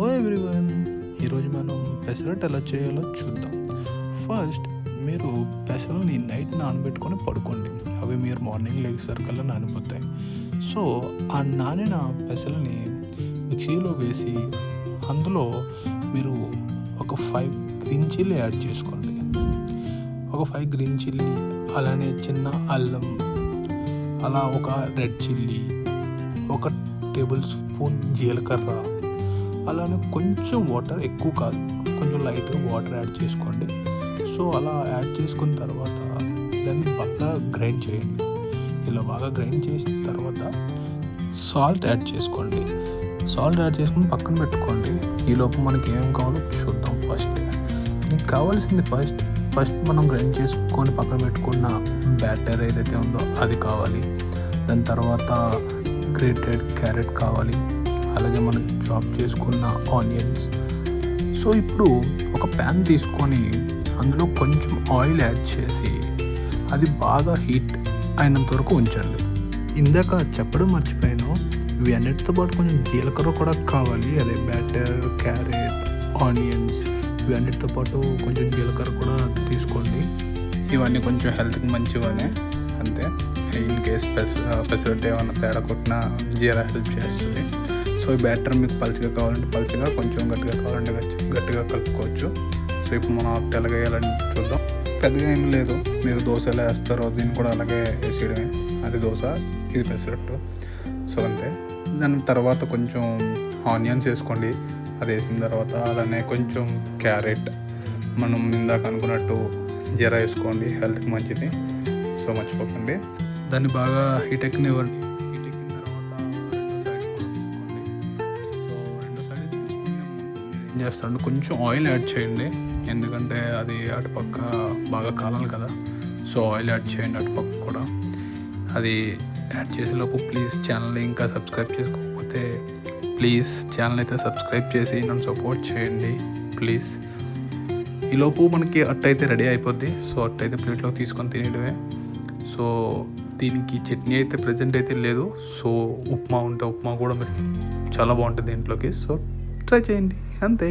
Hello everyone ఈరోజు మనం పెసరట్ ఎలా చేయాలో చూద్దాం. ఫస్ట్ మీరు పెసలని నైట్ నానబెట్టుకొని పడుకోండి. అవి మీరు మార్నింగ్ లేచేసరికల్లా నానిపోతాయి. సో ఆ నానిన పెసలని మిక్సీలో వేసి అందులో మీరు ఒక ఫైవ్ గ్రీన్ చిల్లీ యాడ్ చేసుకోండి. ఒక ఫైవ్ గ్రీన్ చిల్లీ అలానే చిన్న అల్లం అలా ఒక రెడ్ చిల్లీ ఒక టేబుల్ స్పూన్ జీలకర్ర అలానే కొంచెం వాటర్ ఎక్కువ కాదు. కొంచెం లైట్గా వాటర్ యాడ్ చేసుకోండి. సో అలా యాడ్ చేసుకున్న తర్వాత దాన్ని బాగా గ్రైండ్ చేయండి. ఇలా బాగా గ్రైండ్ చేసిన తర్వాత సాల్ట్ యాడ్ చేసుకోండి. సాల్ట్ యాడ్ చేసుకుని పక్కన పెట్టుకోండి. ఈలోపు మనకి ఏం కావాలో చూద్దాం ఫస్ట్ మీకు కావాల్సింది ఫస్ట్ ఫస్ట్ మనం గ్రైండ్ చేసుకొని పక్కన పెట్టుకున్న బ్యాటర్ ఏదైతే ఉందో అది కావాలి. దాని తర్వాత గ్రేటెడ్ క్యారెట్ కావాలి. అలాగే మనం చాప్ చేసుకున్న ఆనియన్స్ సో ఇప్పుడు ఒక ప్యాన్ తీసుకొని అందులో కొంచెం ఆయిల్ యాడ్ చేసి అది బాగా హీట్ అయినంత వరకు ఉంచండి. ఇందాక చెప్పడం మర్చిపోయాను. ఇవి అన్నిటితో పాటు కొంచెం జీలకర్ర కూడా కావాలి. అదే బ్యాటర్ క్యారెట్ ఆనియన్స్ ఇవి అన్నిటితో పాటు కొంచెం జీలకర్ర కూడా తీసుకోండి. ఇవన్నీ కొంచెం హెల్త్కి మంచివనే. అంతే. ఇన్ కేస్ పెస పెసరట్టు ఏమైనా తేడా కొట్టినా జీరా హెల్ప్ చేస్తుంది. సో ఈ బ్యాటర్ మీకు పలుచగా కావాలంటే పలుచగా కొంచెం గట్టిగా కావాలంటే గట్టిగా కలుపుకోవచ్చు. సో ఇప్పుడు మనం ఆకు వేయాలని చూద్దాం. పెద్దగా ఏం లేదు. మీరు దోశ ఎలా వేస్తారో దీన్ని కూడా అలాగే వేసేయడమే. అది దోశ ఇది పెసరట్టు. సో అంతే. దాని తర్వాత కొంచెం ఆనియన్స్ వేసుకోండి. అది వేసిన తర్వాత అలానే కొంచెం క్యారెట్. మనం ఇందాక అనుకున్నట్టు జీరా వేసుకోండి. హెల్త్కి మంచిది. సో మర్చిపోకండి. దాన్ని బాగా హీట్ ఎక్కనివ్వండి. ముందు ఏం కొంచెం ఆయిల్ యాడ్ చేయండి. ఎందుకంటే అది అటుపక్క బాగా కాలాలి కదా. సో ఆయిల్ యాడ్ చేయండి అటుపక్క కూడా. అది యాడ్ చేసేలోపు ప్లీజ్ ఛానల్ని ఇంకా సబ్స్క్రైబ్ చేసుకోకపోతే ప్లీజ్ ఛానల్ అయితే సబ్స్క్రైబ్ చేసి నన్ను సపోర్ట్ చేయండి. ప్లీజ్. ఈలోపు మనకి అట్టు అయితే రెడీ అయిపోద్ది. సో అట్టు అయితే ప్లేట్లో తీసుకొని తినేయడమే. సో దీనికి చట్నీ అయితే ప్రజెంట్ అయితే లేదు. సో ఉప్మా ఉంటే ఉప్మా కూడా మీరు చాలా బాగుంటుంది దీంట్లోకి. సో ట్రై చేయండి. అంతే.